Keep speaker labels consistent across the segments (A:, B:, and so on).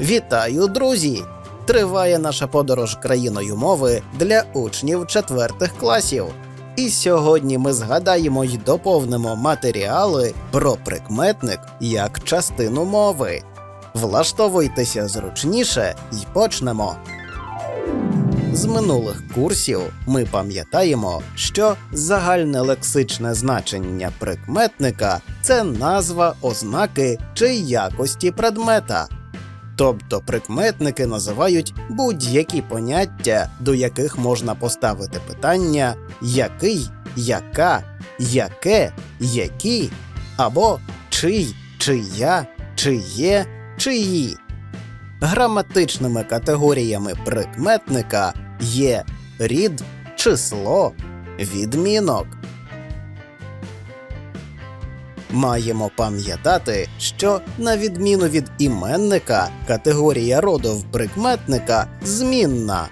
A: Вітаю, друзі! Триває наша подорож країною мови для учнів четвертих класів. І сьогодні ми згадаємо й доповнимо матеріали про прикметник як частину мови. Влаштовуйтеся зручніше і почнемо. З минулих курсів ми пам'ятаємо, що загальне лексичне значення прикметника це назва ознаки чи якості предмета. Тобто прикметники називають будь-які поняття, до яких можна поставити питання який, яка, яке, які, або чий, чия, чиє, чиї. Граматичними категоріями прикметника є рід, число, відмінок. Маємо пам'ятати, що на відміну від іменника, категорія роду в прикметника змінна.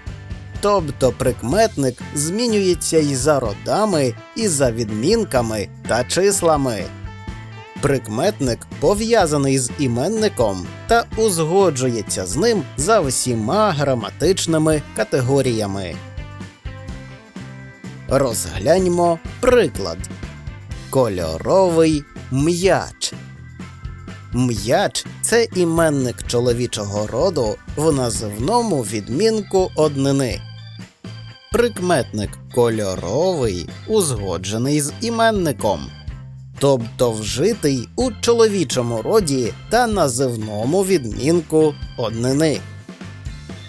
A: Тобто прикметник змінюється і за родами, і за відмінками та числами. Прикметник пов'язаний з іменником та узгоджується з ним за всіма граматичними категоріями. Розгляньмо приклад. Кольоровий м'яч. М'яч це іменник чоловічого роду в називному відмінку однини. Прикметник кольоровий узгоджений з іменником, тобто вжитий у чоловічому роді та називному відмінку однини.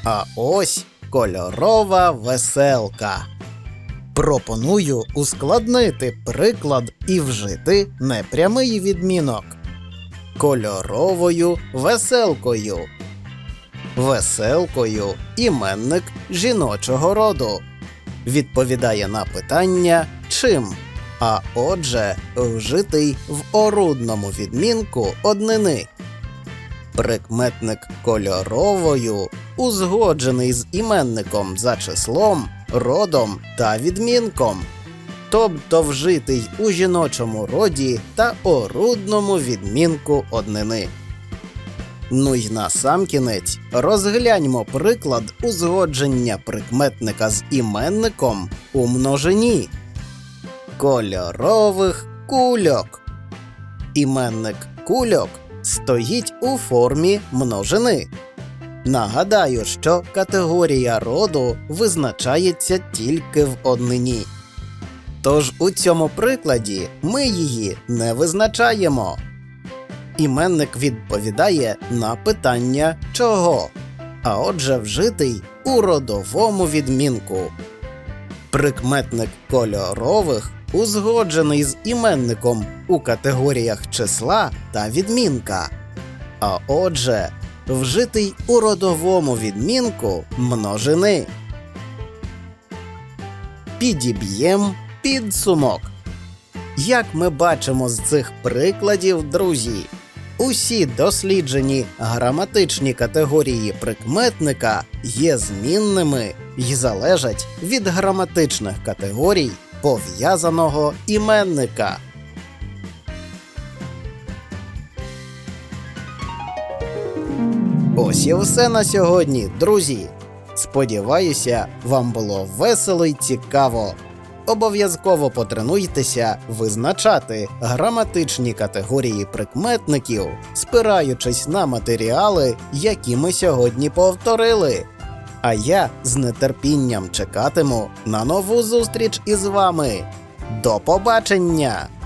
A: А ось кольорова веселка. Пропоную ускладнити приклад і вжити непрямий відмінок кольоровою веселкою. Веселкою іменник жіночого роду. Відповідає на питання чим, а отже, вжитий в орудному відмінку однини. Прикметник кольоровою узгоджений з іменником за числом, родом та відмінком, тобто вжитий у жіночому роді та орудному відмінку однини. Ну й насамкінець розгляньмо приклад узгодження прикметника з іменником у множині кольорових кульок. Іменник кульок стоїть у формі множини. Нагадаю, що категорія роду визначається тільки в однині. Тож у цьому прикладі ми її не визначаємо. Іменник відповідає на питання чого, а отже, вжитий у родовому відмінку. Прикметник кольорових узгоджений з іменником у категоріях числа та відмінка. А отже, вжитий у родовому відмінку множини. Підіб'єм підсумок. Як ми бачимо з цих прикладів, друзі, усі досліджені граматичні категорії прикметника є змінними і залежать від граматичних категорій пов'язаного іменника. Ось і все на сьогодні, друзі. Сподіваюся, вам було весело й цікаво. Обов'язково потренуйтеся визначати граматичні категорії прикметників, спираючись на матеріали, які ми сьогодні повторили. А я з нетерпінням чекатиму на нову зустріч із вами. До побачення!